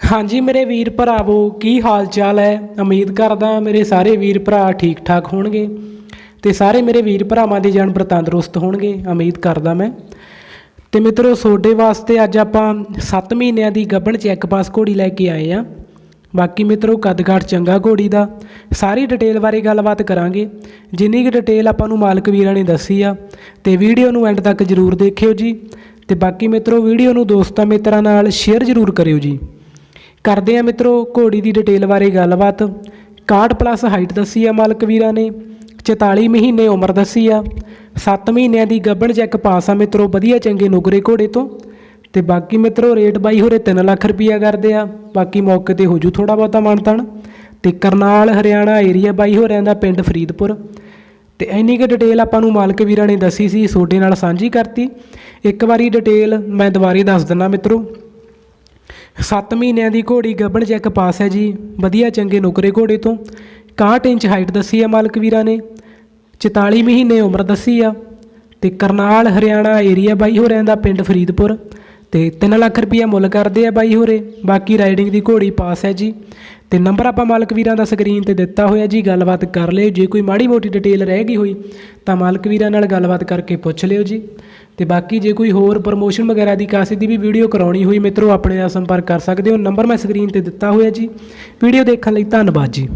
ਹਾਂਜੀ ਮੇਰੇ ਵੀਰ ਭਰਾਵੋ, ਕੀ ਹਾਲ ਚਾਲ ਹੈ? ਉਮੀਦ ਕਰਦਾ ਮੇਰੇ ਸਾਰੇ ਵੀਰ ਭਰਾ ਠੀਕ ਠਾਕ ਹੋਣਗੇ ਤੇ ਸਾਰੇ ਮੇਰੇ ਵੀਰ ਭਰਾਵਾਂ ਦੇ ਜਾਨਵਰ ਤੰਦਰੁਸਤ ਹੋਣਗੇ, ਉਮੀਦ ਕਰਦਾ ਮੈਂ। ਤੇ ਮਿੱਤਰੋ, ਤੁਹਾਡੇ ਵਾਸਤੇ ਅੱਜ ਆਪਾਂ 7 ਮਹੀਨਿਆਂ ਦੀ ਗੱਭਣ ਚੈੱਕ ਪਾਸ ਘੋੜੀ ਲੈ ਕੇ ਆਏ ਆ ਬਾਕੀ ਮਿੱਤਰੋ ਕੱਦਕਾਠ ਚੰਗਾ ਘੋੜੀ ਦਾ। ਸਾਰੀ ਡਿਟੇਲ ਬਾਰੇ ਗੱਲਬਾਤ ਕਰਾਂਗੇ। ਜਿੰਨੀ ਕੁ ਡਿਟੇਲ ਆਪਾਂ ਨੂੰ ਮਾਲਕ ਵੀਰਾਂ ਨੇ ਦੱਸੀ ਆ, ਤੇ ਵੀਡੀਓ ਨੂੰ ਐਂਡ ਤੱਕ ਜਰੂਰ ਦੇਖਿਓ ਜੀ। ਤੇ ਬਾਕੀ ਮਿੱਤਰੋ, ਵੀਡੀਓ ਨੂੰ ਦੋਸਤਾਂ ਮਿੱਤਰਾਂ ਨਾਲ ਸ਼ੇਅਰ ਜਰੂਰ ਕਰਿਓ ਜੀ। ਕਰਦੇ ਆ ਮਿੱਤਰੋ ਘੋੜੀ ਦੀ ਡਿਟੇਲ ਬਾਰੇ ਗੱਲਬਾਤ। 61 ਪਲੱਸ ਹਾਈਟ ਦੱਸੀ ਆ ਮਾਲਕ ਵੀਰਾਂ ਨੇ 44 ਮਹੀਨੇ ਉਮਰ ਦੱਸੀ ਆ 7 ਮਹੀਨਿਆਂ ਦੀ ਗੱਬਣ ਚੈੱਕ ਪਾਸ ਆ ਮਿੱਤਰੋ ਵਧੀਆ ਚੰਗੇ ਨੁਕਰੇ ਘੋੜੇ ਤੋਂ। ਤੇ ਬਾਕੀ ਮਿੱਤਰੋ ਰੇਟ ਬਾਈ ਹੋਰੇ 3 ਲੱਖ ਰੁਪਈਆ ਕਰਦੇ ਆ, ਬਾਕੀ ਮੌਕੇ ਤੇ ਹੋ ਜੂ ਥੋੜਾ ਬਹੁਤਾ ਮਾਨਤਾਨ ਤੇ ਕਰਨਾਲ ਹਰਿਆਣਾ ਏਰੀਆ ਬਾਈ ਹੋਰਿਆਂ ਦਾ ਪਿੰਡ ਫਰੀਦਪੁਰ। ਤੇ ਇੰਨੀ ਕੁ ਡਿਟੇਲ ਆਪਾਂ ਨੂੰ ਮਾਲਕ ਵੀਰਾਂ ਨੇ ਦੱਸੀ ਸੀ ਤੁਹਾਡੇ ਨਾਲ ਸਾਂਝੀ ਕਰਤੀ। ਇੱਕ ਵਾਰੀ ਡਿਟੇਲ ਮੈਂ ਦੁਬਾਰੇ ਦੱਸ ਦਿੰਦਾ ਮਿੱਤਰੋ। 7 ਮਹੀਨਿਆਂ ਦੀ ਘੋੜੀ ਗੱਭਣ ਚੈੱਕ ਪਾਸ ਹੈ ਜੀ। ਵਧੀਆ ਚੰਗੇ ਨੁਕਰੇ ਘੋੜੇ ਤੋਂ। 61 ਇੰਚ ਹਾਈਟ ਦੱਸੀ ਹੈ ਮਾਲਕ ਵੀਰਾਂ ਨੇ। 44 ਮਹੀਨੇ ਉਮਰ ਦੱਸੀ ਆ। ਤੇ ਕਰਨਾਲ, ਹਰਿਆਣਾ ਏਰੀਆ ਬਾਈ ਹੋਰਿਆਂ ਦਾ ਪਿੰਡ ਫਰੀਦਪੁਰ। ਤੇ 3 ਲੱਖ ਰੁਪਈਆ ਮੁੱਲ ਕਰਦੇ ਆ ਬਾਈ ਹੋਰੇ। ਬਾਕੀ ਰਾਈਡਿੰਗ ਦੀ ਘੋੜੀ ਪਾਸ ਹੈ ਜੀ। ਤੇ ਨੰਬਰ ਆਪਾਂ ਮਾਲਕ ਵੀਰਾਂ ਦਾ ਸਕਰੀਨ ਤੇ ਦਿੱਤਾ ਹੋਇਆ ਜੀ। ਗੱਲਬਾਤ ਕਰ ਲਿਓ। ਜੇ ਕੋਈ ਮਾੜੀ ਮੋਟੀ ਡਿਟੇਲ ਰਹਿ ਗਈ ਹੋਈ, ਤਾਂ ਮਾਲਕ ਵੀਰਾਂ ਨਾਲ ਗੱਲਬਾਤ ਕਰਕੇ ਪੁੱਛ ਲਿਓ ਜੀ। ਤੇ ਬਾਕੀ ਜੇ ਕੋਈ ਹੋਰ ਪ੍ਰਮੋਸ਼ਨ ਵਗੈਰਾ ਦੀ ਕਾਸੇ ਦੀ ਵੀ ਵੀਡੀਓ ਕਰਾਉਣੀ ਹੋਈ, ਮਿੱਤਰੋ, ਆਪਣੇ ਨਾਲ ਸੰਪਰਕ ਕਰ ਸਕਦੇ ਹੋ। ਨੰਬਰ ਮੈਂ ਸਕਰੀਨ ਤੇ ਦਿੱਤਾ ਹੋਇਆ ਜੀ। ਵੀਡੀਓ ਦੇਖਣ ਲਈ ਧੰਨਵਾਦ ਜੀ।